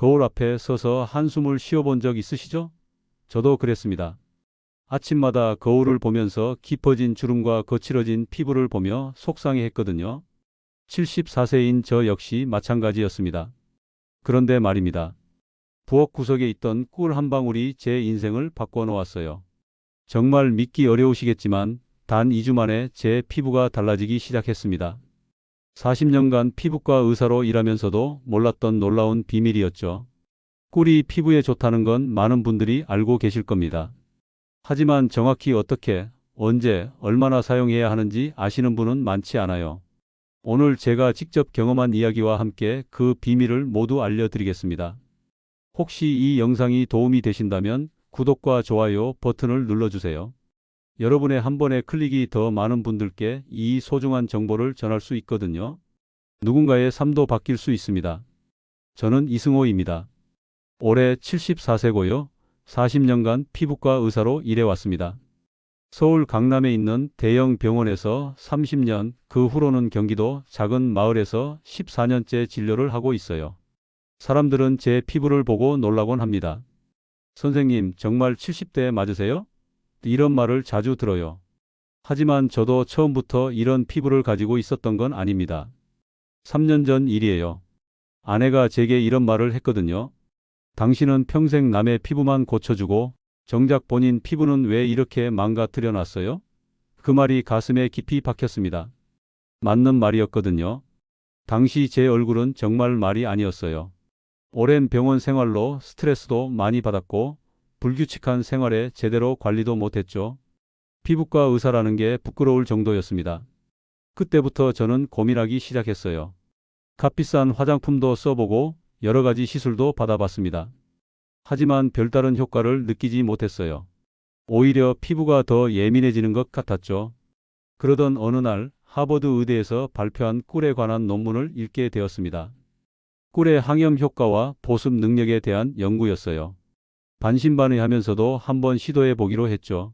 거울 앞에 서서 한숨을 쉬어본 적 있으시죠? 저도 그랬습니다. 아침마다 거울을 보면서 깊어진 주름과 거칠어진 피부를 보며 속상해 했거든요. 74세인 저 역시 마찬가지였습니다. 그런데 말입니다. 부엌 구석에 있던 꿀 한 방울이 제 인생을 바꿔 놓았어요. 정말 믿기 어려우시겠지만 단 2주 만에 제 피부가 달라지기 시작했습니다. 40년간 피부과 의사로 일하면서도 몰랐던 놀라운 비밀이었죠. 꿀이 피부에 좋다는 건 많은 분들이 알고 계실 겁니다. 하지만 정확히 어떻게, 언제, 얼마나 사용해야 하는지 아시는 분은 많지 않아요. 오늘 제가 직접 경험한 이야기와 함께 그 비밀을 모두 알려드리겠습니다. 혹시 이 영상이 도움이 되신다면 구독과 좋아요 버튼을 눌러주세요. 여러분의 한 번의 클릭이 더 많은 분들께 이 소중한 정보를 전할 수 있거든요. 누군가의 삶도 바뀔 수 있습니다. 저는 이승호입니다. 올해 74세고요. 40년간 피부과 의사로 일해왔습니다. 서울 강남에 있는 대형 병원에서 30년, 그 후로는 경기도 작은 마을에서 14년째 진료를 하고 있어요. 사람들은 제 피부를 보고 놀라곤 합니다. 선생님, 정말 70대 맞으세요? 이런 말을 자주 들어요. 하지만 저도 처음부터 이런 피부를 가지고 있었던 건 아닙니다. 3년 전 일이에요. 아내가 제게 이런 말을 했거든요. 당신은 평생 남의 피부만 고쳐주고 정작 본인 피부는 왜 이렇게 망가뜨려 놨어요? 그 말이 가슴에 깊이 박혔습니다. 맞는 말이었거든요. 당시 제 얼굴은 정말 말이 아니었어요. 오랜 병원 생활로 스트레스도 많이 받았고 불규칙한 생활에 제대로 관리도 못했죠. 피부과 의사라는 게 부끄러울 정도였습니다. 그때부터 저는 고민하기 시작했어요. 값비싼 화장품도 써보고 여러 가지 시술도 받아봤습니다. 하지만 별다른 효과를 느끼지 못했어요. 오히려 피부가 더 예민해지는 것 같았죠. 그러던 어느 날 하버드 의대에서 발표한 꿀에 관한 논문을 읽게 되었습니다. 꿀의 항염 효과와 보습 능력에 대한 연구였어요. 반신반의하면서도 한번 시도해 보기로 했죠.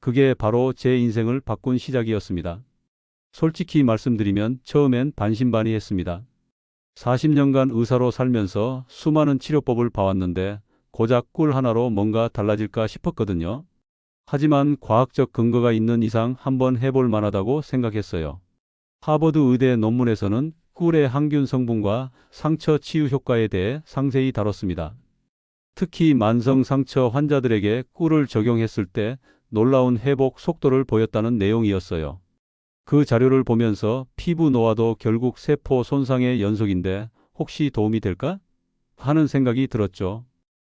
그게 바로 제 인생을 바꾼 시작이었습니다. 솔직히 말씀드리면 처음엔 반신반의했습니다. 40년간 의사로 살면서 수많은 치료법을 봐왔는데 고작 꿀 하나로 뭔가 달라질까 싶었거든요. 하지만 과학적 근거가 있는 이상 한번 해볼 만하다고 생각했어요. 하버드 의대 논문에서는 꿀의 항균 성분과 상처 치유 효과에 대해 상세히 다뤘습니다. 특히 만성 상처 환자들에게 꿀을 적용했을 때 놀라운 회복 속도를 보였다는 내용이었어요. 그 자료를 보면서 피부 노화도 결국 세포 손상의 연속인데 혹시 도움이 될까? 하는 생각이 들었죠.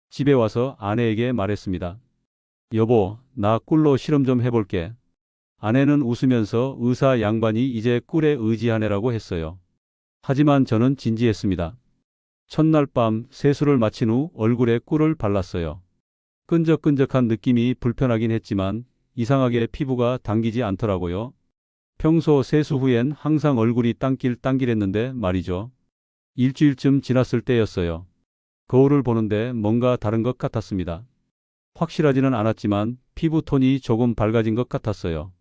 집에 와서 아내에게 말했습니다. 여보, 나 꿀로 실험 좀 해볼게. 아내는 웃으면서 의사 양반이 이제 꿀에 의지하네라고 했어요. 하지만 저는 진지했습니다. 첫날 밤 세수를 마친 후 얼굴에 꿀을 발랐어요. 끈적끈적한 느낌이 불편하긴 했지만 이상하게 피부가 당기지 않더라고요. 평소 세수 후엔 항상 얼굴이 땅길땅길했는데 말이죠. 일주일쯤 지났을 때였어요. 거울을 보는데 뭔가 다른 것 같았습니다. 확실하지는 않았지만 피부 톤이 조금 밝아진 것 같았어요.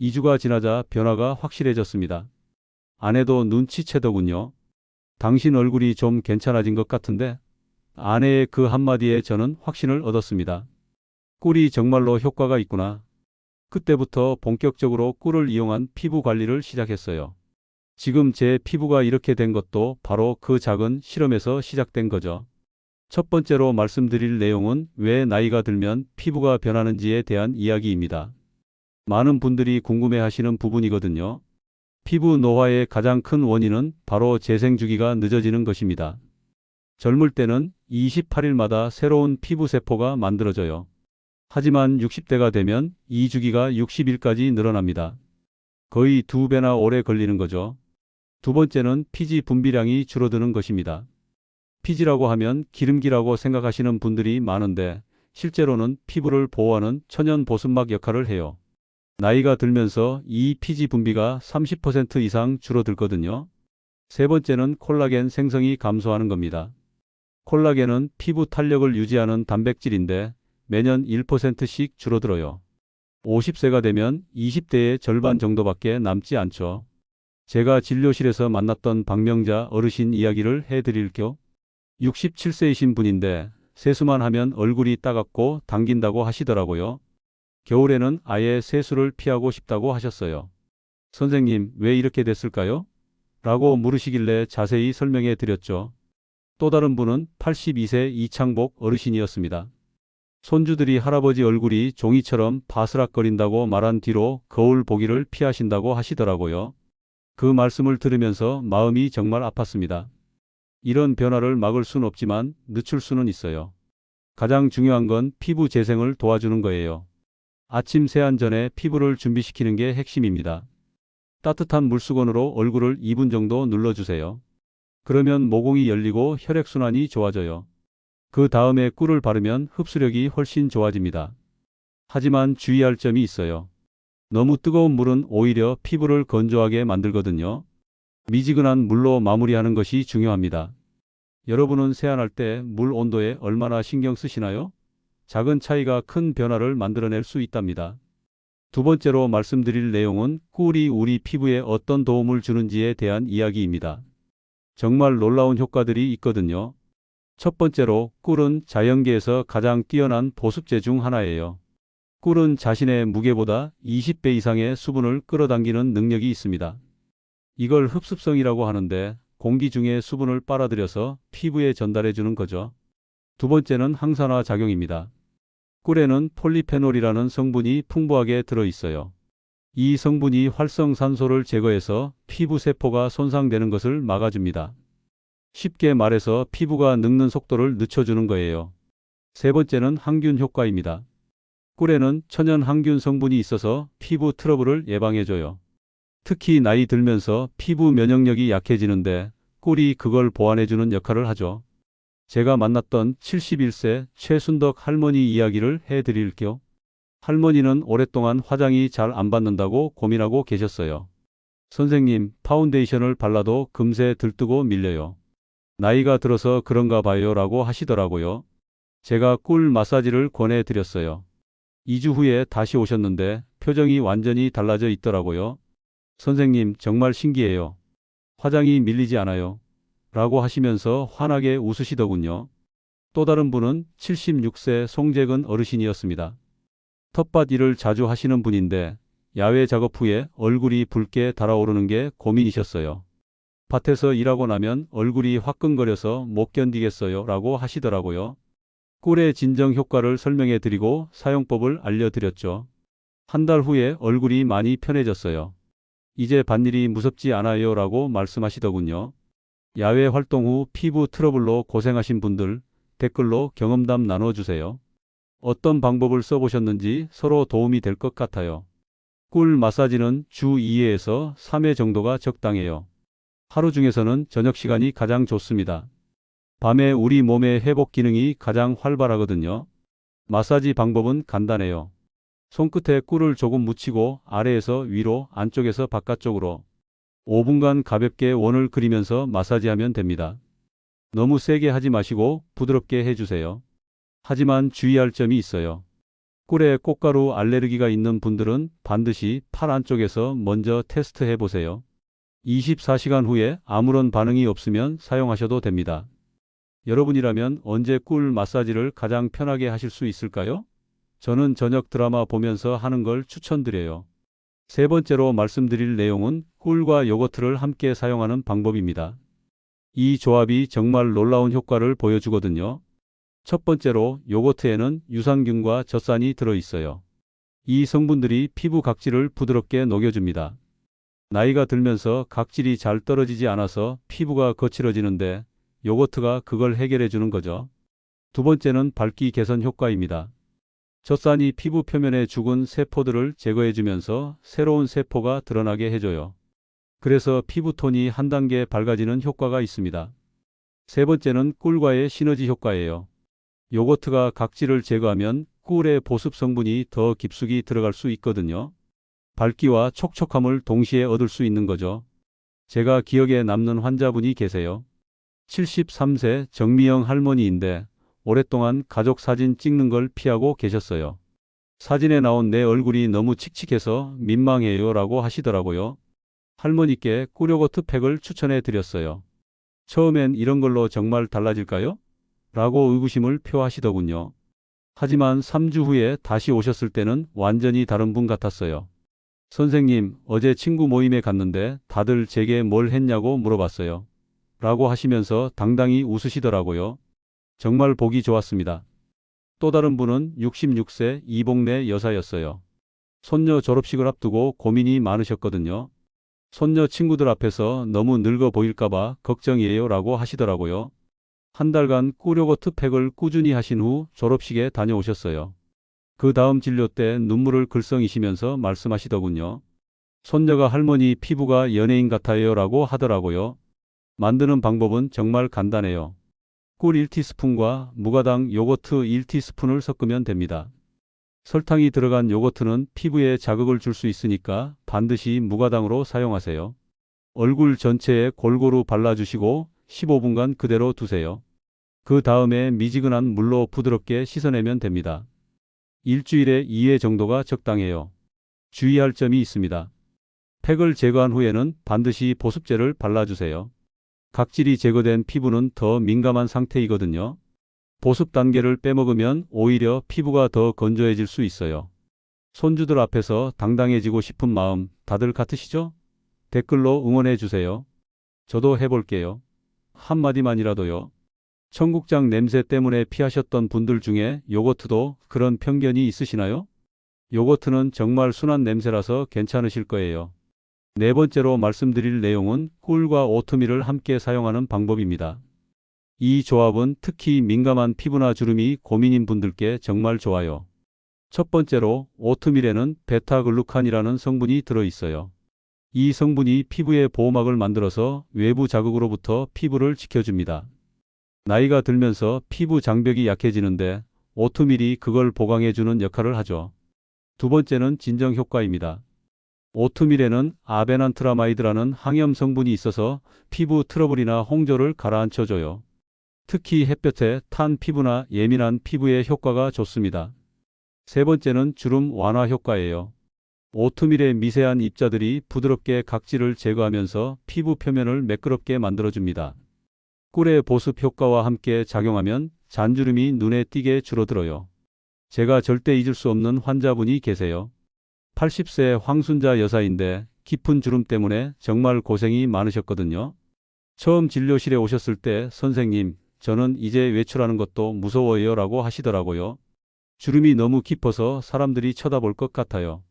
2주가 지나자 변화가 확실해졌습니다. 아내도 눈치채더군요. 당신 얼굴이 좀 괜찮아진 것 같은데? 아내의 그 한마디에 저는 확신을 얻었습니다. 꿀이 정말로 효과가 있구나. 그때부터 본격적으로 꿀을 이용한 피부 관리를 시작했어요. 지금 제 피부가 이렇게 된 것도 바로 그 작은 실험에서 시작된 거죠. 첫 번째로 말씀드릴 내용은 왜 나이가 들면 피부가 변하는지에 대한 이야기입니다. 많은 분들이 궁금해 하시는 부분이거든요. 피부 노화의 가장 큰 원인은 바로 재생 주기가 늦어지는 것입니다. 젊을 때는 28일마다 새로운 피부 세포가 만들어져요. 하지만 60대가 되면 이 주기가 60일까지 늘어납니다. 거의 두 배나 오래 걸리는 거죠. 두 번째는 피지 분비량이 줄어드는 것입니다. 피지라고 하면 기름기라고 생각하시는 분들이 많은데 실제로는 피부를 보호하는 천연 보습막 역할을 해요. 나이가 들면서 이 피지 분비가 30% 이상 줄어들거든요. 세 번째는 콜라겐 생성이 감소하는 겁니다. 콜라겐은 피부 탄력을 유지하는 단백질인데 매년 1%씩 줄어들어요. 50세가 되면 20대의 절반 정도밖에 남지 않죠. 제가 진료실에서 만났던 박명자 어르신 이야기를 해드릴게요. 67세이신 분인데 세수만 하면 얼굴이 따갑고 당긴다고 하시더라고요. 겨울에는 아예 세수를 피하고 싶다고 하셨어요. 선생님, 왜 이렇게 됐을까요? 라고 물으시길래 자세히 설명해 드렸죠. 또 다른 분은 82세 이창복 어르신이었습니다. 손주들이 할아버지 얼굴이 종이처럼 바스락거린다고 말한 뒤로 거울 보기를 피하신다고 하시더라고요. 그 말씀을 들으면서 마음이 정말 아팠습니다. 이런 변화를 막을 순 없지만 늦출 수는 있어요. 가장 중요한 건 피부 재생을 도와주는 거예요. 아침 세안 전에 피부를 준비시키는 게 핵심입니다. 따뜻한 물수건으로 얼굴을 2분 정도 눌러주세요. 그러면 모공이 열리고 혈액순환이 좋아져요. 그 다음에 꿀을 바르면 흡수력이 훨씬 좋아집니다. 하지만 주의할 점이 있어요. 너무 뜨거운 물은 오히려 피부를 건조하게 만들거든요. 미지근한 물로 마무리하는 것이 중요합니다. 여러분은 세안할 때 물 온도에 얼마나 신경 쓰시나요? 작은 차이가 큰 변화를 만들어낼 수 있답니다. 두 번째로 말씀드릴 내용은 꿀이 우리 피부에 어떤 도움을 주는지에 대한 이야기입니다. 정말 놀라운 효과들이 있거든요. 첫 번째로 꿀은 자연계에서 가장 뛰어난 보습제 중 하나예요. 꿀은 자신의 무게보다 20배 이상의 수분을 끌어당기는 능력이 있습니다. 이걸 흡습성이라고 하는데 공기 중에 수분을 빨아들여서 피부에 전달해 주는 거죠. 두 번째는 항산화 작용입니다. 꿀에는 폴리페놀이라는 성분이 풍부하게 들어 있어요. 이 성분이 활성산소를 제거해서 피부 세포가 손상되는 것을 막아줍니다. 쉽게 말해서 피부가 늙는 속도를 늦춰주는 거예요. 세 번째는 항균 효과입니다. 꿀에는 천연 항균 성분이 있어서 피부 트러블을 예방해줘요. 특히 나이 들면서 피부 면역력이 약해지는데 꿀이 그걸 보완해주는 역할을 하죠. 제가 만났던 71세 최순덕 할머니 이야기를 해드릴게요. 할머니는 오랫동안 화장이 잘 안 받는다고 고민하고 계셨어요. 선생님, 파운데이션을 발라도 금세 들뜨고 밀려요. 나이가 들어서 그런가 봐요 라고 하시더라고요. 제가 꿀 마사지를 권해드렸어요. 2주 후에 다시 오셨는데 표정이 완전히 달라져 있더라고요. 선생님, 정말 신기해요. 화장이 밀리지 않아요. 라고 하시면서 환하게 웃으시더군요. 또 다른 분은 76세 송재근 어르신이었습니다. 텃밭 일을 자주 하시는 분인데 야외 작업 후에 얼굴이 붉게 달아오르는 게 고민이셨어요. 밭에서 일하고 나면 얼굴이 화끈거려서 못 견디겠어요 라고 하시더라고요. 꿀의 진정 효과를 설명해 드리고 사용법을 알려드렸죠. 한 달 후에 얼굴이 많이 편해졌어요. 이제 밭일이 무섭지 않아요 라고 말씀하시더군요. 야외 활동 후 피부 트러블로 고생하신 분들 댓글로 경험담 나눠주세요. 어떤 방법을 써보셨는지 서로 도움이 될 것 같아요. 꿀 마사지는 주 2회에서 3회 정도가 적당해요. 하루 중에서는 저녁 시간이 가장 좋습니다. 밤에 우리 몸의 회복 기능이 가장 활발하거든요. 마사지 방법은 간단해요. 손끝에 꿀을 조금 묻히고 아래에서 위로, 안쪽에서 바깥쪽으로 5분간 가볍게 원을 그리면서 마사지하면 됩니다. 너무 세게 하지 마시고 부드럽게 해주세요. 하지만 주의할 점이 있어요. 꿀에 꽃가루 알레르기가 있는 분들은 반드시 팔 안쪽에서 먼저 테스트해 보세요. 24시간 후에 아무런 반응이 없으면 사용하셔도 됩니다. 여러분이라면 언제 꿀 마사지를 가장 편하게 하실 수 있을까요? 저는 저녁 드라마 보면서 하는 걸 추천드려요. 세 번째로 말씀드릴 내용은 꿀과 요거트를 함께 사용하는 방법입니다. 이 조합이 정말 놀라운 효과를 보여주거든요. 첫 번째로 요거트에는 유산균과 젖산이 들어 있어요. 이 성분들이 피부 각질을 부드럽게 녹여줍니다. 나이가 들면서 각질이 잘 떨어지지 않아서 피부가 거칠어지는데 요거트가 그걸 해결해 주는 거죠. 두 번째는 밝기 개선 효과입니다. 젖산이 피부 표면의 죽은 세포들을 제거해 주면서 새로운 세포가 드러나게 해줘요. 그래서 피부톤이 한 단계 밝아지는 효과가 있습니다. 세 번째는 꿀과의 시너지 효과예요. 요거트가 각질을 제거하면 꿀의 보습 성분이 더 깊숙이 들어갈 수 있거든요. 밝기와 촉촉함을 동시에 얻을 수 있는 거죠. 제가 기억에 남는 환자분이 계세요. 73세 정미영 할머니인데 오랫동안 가족 사진 찍는 걸 피하고 계셨어요. 사진에 나온 내 얼굴이 너무 칙칙해서 민망해요 라고 하시더라고요. 할머니께 꿀요거트 팩을 추천해 드렸어요. 처음엔 이런 걸로 정말 달라질까요? 라고 의구심을 표하시더군요. 하지만 3주 후에 다시 오셨을 때는 완전히 다른 분 같았어요. 선생님, 어제 친구 모임에 갔는데 다들 제게 뭘 했냐고 물어봤어요. 라고 하시면서 당당히 웃으시더라고요. 정말 보기 좋았습니다. 또 다른 분은 66세 이복래 여사였어요. 손녀 졸업식을 앞두고 고민이 많으셨거든요. 손녀 친구들 앞에서 너무 늙어 보일까봐 걱정이에요 라고 하시더라고요. 한 달간 꾸려고트 팩을 꾸준히 하신 후 졸업식에 다녀오셨어요. 그 다음 진료 때 눈물을 글썽이시면서 말씀하시더군요. 손녀가 할머니 피부가 연예인 같아요 라고 하더라고요. 만드는 방법은 정말 간단해요. 꿀 1티스푼과 무가당 요거트 1티스푼을 섞으면 됩니다. 설탕이 들어간 요거트는 피부에 자극을 줄 수 있으니까 반드시 무가당으로 사용하세요. 얼굴 전체에 골고루 발라주시고 15분간 그대로 두세요. 그 다음에 미지근한 물로 부드럽게 씻어내면 됩니다. 일주일에 2회 정도가 적당해요. 주의할 점이 있습니다. 팩을 제거한 후에는 반드시 보습제를 발라주세요. 각질이 제거된 피부는 더 민감한 상태이거든요. 보습 단계를 빼먹으면 오히려 피부가 더 건조해질 수 있어요. 손주들 앞에서 당당해지고 싶은 마음 다들 같으시죠? 댓글로 응원해 주세요. 저도 해볼게요. 한마디만이라도요. 청국장 냄새 때문에 피하셨던 분들 중에 요거트도 그런 편견이 있으시나요? 요거트는 정말 순한 냄새라서 괜찮으실 거예요. 네 번째로 말씀드릴 내용은 꿀과 오트밀을 함께 사용하는 방법입니다. 이 조합은 특히 민감한 피부나 주름이 고민인 분들께 정말 좋아요. 첫 번째로 오트밀에는 베타글루칸이라는 성분이 들어 있어요. 이 성분이 피부의 보호막을 만들어서 외부 자극으로부터 피부를 지켜줍니다. 나이가 들면서 피부 장벽이 약해지는데 오트밀이 그걸 보강해주는 역할을 하죠. 두 번째는 진정 효과입니다. 오트밀에는 아베난트라마이드라는 항염 성분이 있어서 피부 트러블이나 홍조를 가라앉혀줘요. 특히 햇볕에 탄 피부나 예민한 피부에 효과가 좋습니다. 세 번째는 주름 완화 효과예요. 오트밀의 미세한 입자들이 부드럽게 각질을 제거하면서 피부 표면을 매끄럽게 만들어줍니다. 꿀의 보습 효과와 함께 작용하면 잔주름이 눈에 띄게 줄어들어요. 제가 절대 잊을 수 없는 환자분이 계세요. 80세 황순자 여사인데 깊은 주름 때문에 정말 고생이 많으셨거든요. 처음 진료실에 오셨을 때 선생님, 저는 이제 외출하는 것도 무서워요 라고 하시더라고요. 주름이 너무 깊어서 사람들이 쳐다볼 것 같아요.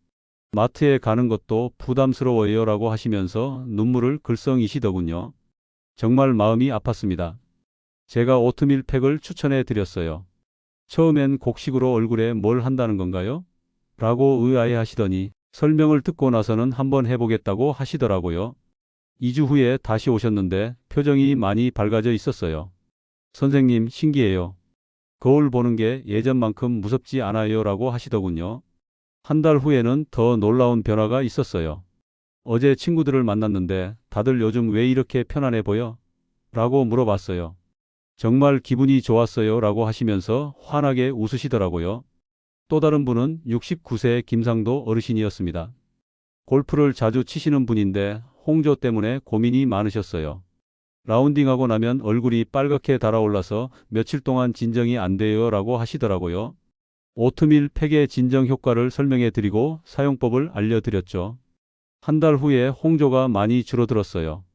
마트에 가는 것도 부담스러워요 라고 하시면서 눈물을 글썽이시더군요. 정말 마음이 아팠습니다. 제가 오트밀 팩을 추천해 드렸어요. 처음엔 곡식으로 얼굴에 뭘 한다는 건가요? 라고 의아해 하시더니 설명을 듣고 나서는 한번 해보겠다고 하시더라고요. 2주 후에 다시 오셨는데 표정이 많이 밝아져 있었어요. 선생님 신기해요. 거울 보는 게 예전만큼 무섭지 않아요 라고 하시더군요. 한 달 후에는 더 놀라운 변화가 있었어요. 어제 친구들을 만났는데 다들 요즘 왜 이렇게 편안해 보여? 라고 물어봤어요. 정말 기분이 좋았어요 라고 하시면서 환하게 웃으시더라고요. 또 다른 분은 69세 김상도 어르신이었습니다. 골프를 자주 치시는 분인데 홍조 때문에 고민이 많으셨어요. 라운딩하고 나면 얼굴이 빨갛게 달아올라서 며칠 동안 진정이 안 돼요 라고 하시더라고요. 오트밀 팩의 진정 효과를 설명해 드리고 사용법을 알려드렸죠. 한 달 후에 홍조가 많이 줄어들었어요.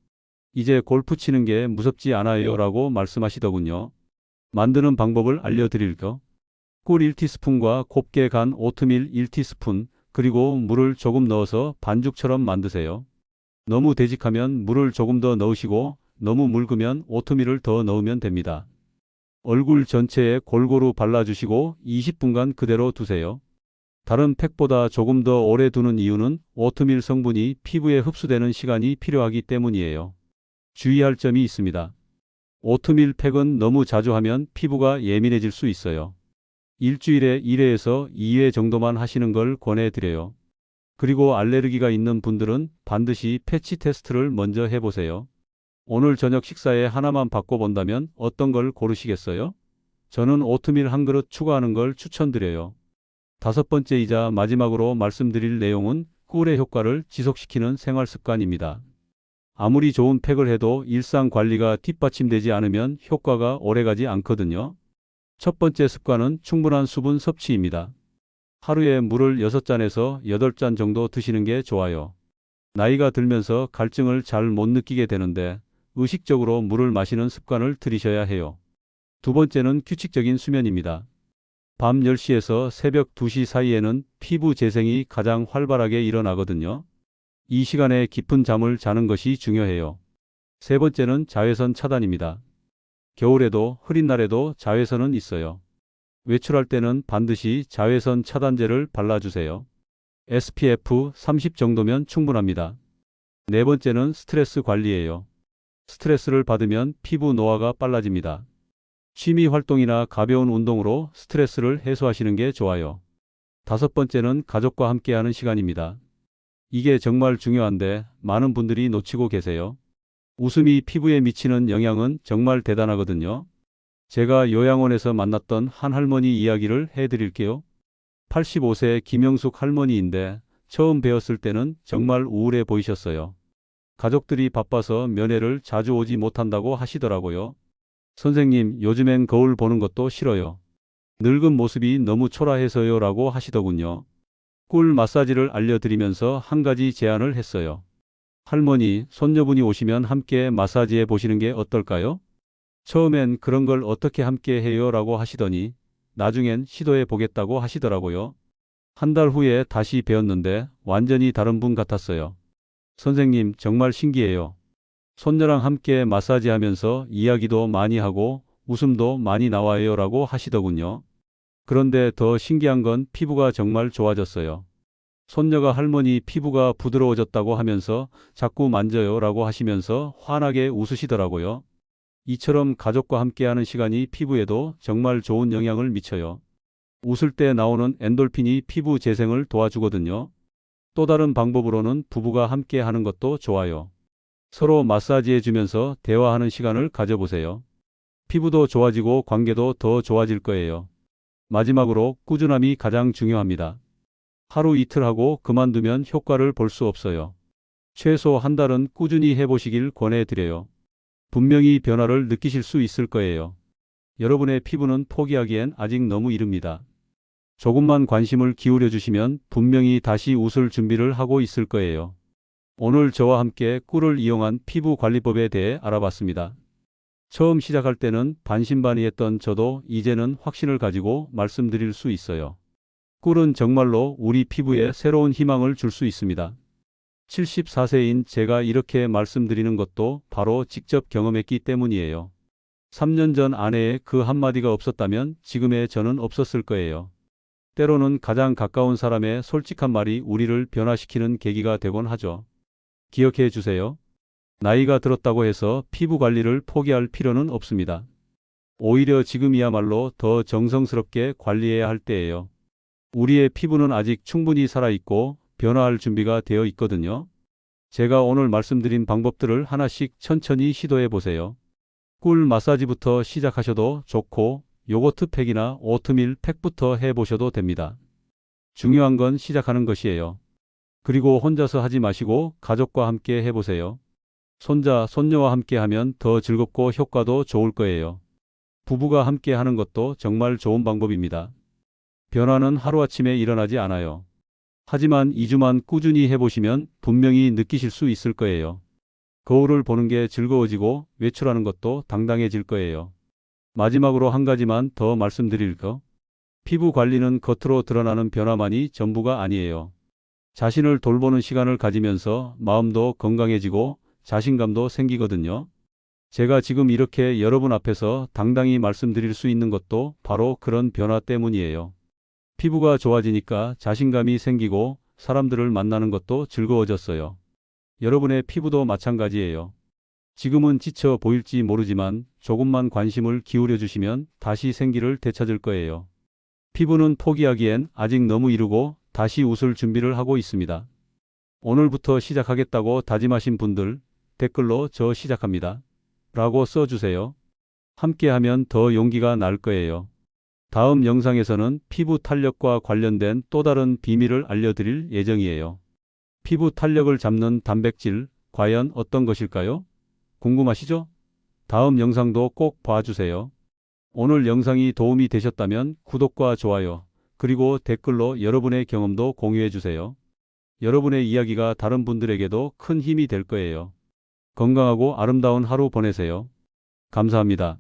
이제 골프 치는 게 무섭지 않아요 라고 말씀하시더군요. 만드는 방법을 알려드릴까? 꿀 1티스푼과 곱게 간 오트밀 1티스푼, 그리고 물을 조금 넣어서 반죽처럼 만드세요. 너무 되직하면 물을 조금 더 넣으시고 너무 묽으면 오트밀을 더 넣으면 됩니다. 얼굴 전체에 골고루 발라주시고 20분간 그대로 두세요. 다른 팩보다 조금 더 오래 두는 이유는 오트밀 성분이 피부에 흡수되는 시간이 필요하기 때문이에요. 주의할 점이 있습니다. 오트밀 팩은 너무 자주 하면 피부가 예민해질 수 있어요. 일주일에 1회에서 2회 정도만 하시는 걸 권해드려요. 그리고 알레르기가 있는 분들은 반드시 패치 테스트를 먼저 해보세요. 오늘 저녁 식사에 하나만 바꿔본다면 어떤 걸 고르시겠어요? 저는 오트밀 한 그릇 추가하는 걸 추천드려요. 다섯 번째이자 마지막으로 말씀드릴 내용은 꿀의 효과를 지속시키는 생활 습관입니다. 아무리 좋은 팩을 해도 일상 관리가 뒷받침되지 않으면 효과가 오래가지 않거든요. 첫 번째 습관은 충분한 수분 섭취입니다. 하루에 물을 6잔에서 8잔 정도 드시는 게 좋아요. 나이가 들면서 갈증을 잘 못 느끼게 되는데 의식적으로 물을 마시는 습관을 들이셔야 해요. 두 번째는 규칙적인 수면입니다. 밤 10시에서 새벽 2시 사이에는 피부 재생이 가장 활발하게 일어나거든요. 이 시간에 깊은 잠을 자는 것이 중요해요. 세 번째는 자외선 차단입니다. 겨울에도 흐린 날에도 자외선은 있어요. 외출할 때는 반드시 자외선 차단제를 발라주세요. SPF 30 정도면 충분합니다. 네 번째는 스트레스 관리예요. 스트레스를 받으면 피부 노화가 빨라집니다. 취미 활동이나 가벼운 운동으로 스트레스를 해소하시는 게 좋아요. 다섯 번째는 가족과 함께하는 시간입니다. 이게 정말 중요한데 많은 분들이 놓치고 계세요. 웃음이 피부에 미치는 영향은 정말 대단하거든요. 제가 요양원에서 만났던 한 할머니 이야기를 해드릴게요. 85세 김영숙 할머니인데 처음 배웠을 때는 정말 우울해 보이셨어요. 가족들이 바빠서 면회를 자주 오지 못한다고 하시더라고요. 선생님, 요즘엔 거울 보는 것도 싫어요. 늙은 모습이 너무 초라해서요 라고 하시더군요. 꿀 마사지를 알려드리면서 한 가지 제안을 했어요. 할머니, 손녀분이 오시면 함께 마사지해 보시는 게 어떨까요? 처음엔 그런 걸 어떻게 함께 해요 라고 하시더니 나중엔 시도해 보겠다고 하시더라고요. 한 달 후에 다시 배웠는데 완전히 다른 분 같았어요. 선생님, 정말 신기해요. 손녀랑 함께 마사지 하면서 이야기도 많이 하고 웃음도 많이 나와요 라고 하시더군요. 그런데 더 신기한 건 피부가 정말 좋아졌어요. 손녀가 할머니 피부가 부드러워졌다고 하면서 자꾸 만져요 라고 하시면서 환하게 웃으시더라고요. 이처럼 가족과 함께하는 시간이 피부에도 정말 좋은 영향을 미쳐요. 웃을 때 나오는 엔돌핀이 피부 재생을 도와주거든요. 또 다른 방법으로는 부부가 함께 하는 것도 좋아요. 서로 마사지해 주면서 대화하는 시간을 가져보세요. 피부도 좋아지고 관계도 더 좋아질 거예요. 마지막으로 꾸준함이 가장 중요합니다. 하루 이틀 하고 그만두면 효과를 볼 수 없어요. 최소 한 달은 꾸준히 해보시길 권해드려요. 분명히 변화를 느끼실 수 있을 거예요. 여러분의 피부는 포기하기엔 아직 너무 이릅니다. 조금만 관심을 기울여 주시면 분명히 다시 웃을 준비를 하고 있을 거예요. 오늘 저와 함께 꿀을 이용한 피부 관리법에 대해 알아봤습니다. 처음 시작할 때는 반신반의했던 저도 이제는 확신을 가지고 말씀드릴 수 있어요. 꿀은 정말로 우리 피부에 새로운 희망을 줄 수 있습니다. 74세인 제가 이렇게 말씀드리는 것도 바로 직접 경험했기 때문이에요. 3년 전 아내의 그 한마디가 없었다면 지금의 저는 없었을 거예요. 때로는 가장 가까운 사람의 솔직한 말이 우리를 변화시키는 계기가 되곤 하죠. 기억해 주세요. 나이가 들었다고 해서 피부 관리를 포기할 필요는 없습니다. 오히려 지금이야말로 더 정성스럽게 관리해야 할 때예요. 우리의 피부는 아직 충분히 살아있고 변화할 준비가 되어 있거든요. 제가 오늘 말씀드린 방법들을 하나씩 천천히 시도해 보세요. 꿀 마사지부터 시작하셔도 좋고 요거트 팩이나 오트밀 팩부터 해 보셔도 됩니다. 중요한 건 시작하는 것이에요. 그리고 혼자서 하지 마시고 가족과 함께 해보세요. 손자, 손녀와 함께 하면 더 즐겁고 효과도 좋을 거예요. 부부가 함께 하는 것도 정말 좋은 방법입니다. 변화는 하루아침에 일어나지 않아요. 하지만 2주만 꾸준히 해보시면 분명히 느끼실 수 있을 거예요. 거울을 보는 게 즐거워지고 외출하는 것도 당당해질 거예요. 마지막으로 한 가지만 더 말씀드릴 거. 피부 관리는 겉으로 드러나는 변화만이 전부가 아니에요. 자신을 돌보는 시간을 가지면서 마음도 건강해지고 자신감도 생기거든요. 제가 지금 이렇게 여러분 앞에서 당당히 말씀드릴 수 있는 것도 바로 그런 변화 때문이에요. 피부가 좋아지니까 자신감이 생기고 사람들을 만나는 것도 즐거워졌어요. 여러분의 피부도 마찬가지예요. 지금은 지쳐 보일지 모르지만 조금만 관심을 기울여 주시면 다시 생기를 되찾을 거예요. 피부는 포기하기엔 아직 너무 이르고 다시 웃을 준비를 하고 있습니다. 오늘부터 시작하겠다고 다짐하신 분들 댓글로 저 시작합니다. 라고 써주세요. 함께하면 더 용기가 날 거예요. 다음 영상에서는 피부 탄력과 관련된 또 다른 비밀을 알려드릴 예정이에요. 피부 탄력을 잡는 단백질, 과연 어떤 것일까요? 궁금하시죠? 다음 영상도 꼭 봐주세요. 오늘 영상이 도움이 되셨다면 구독과 좋아요, 그리고 댓글로 여러분의 경험도 공유해 주세요. 여러분의 이야기가 다른 분들에게도 큰 힘이 될 거예요. 건강하고 아름다운 하루 보내세요. 감사합니다.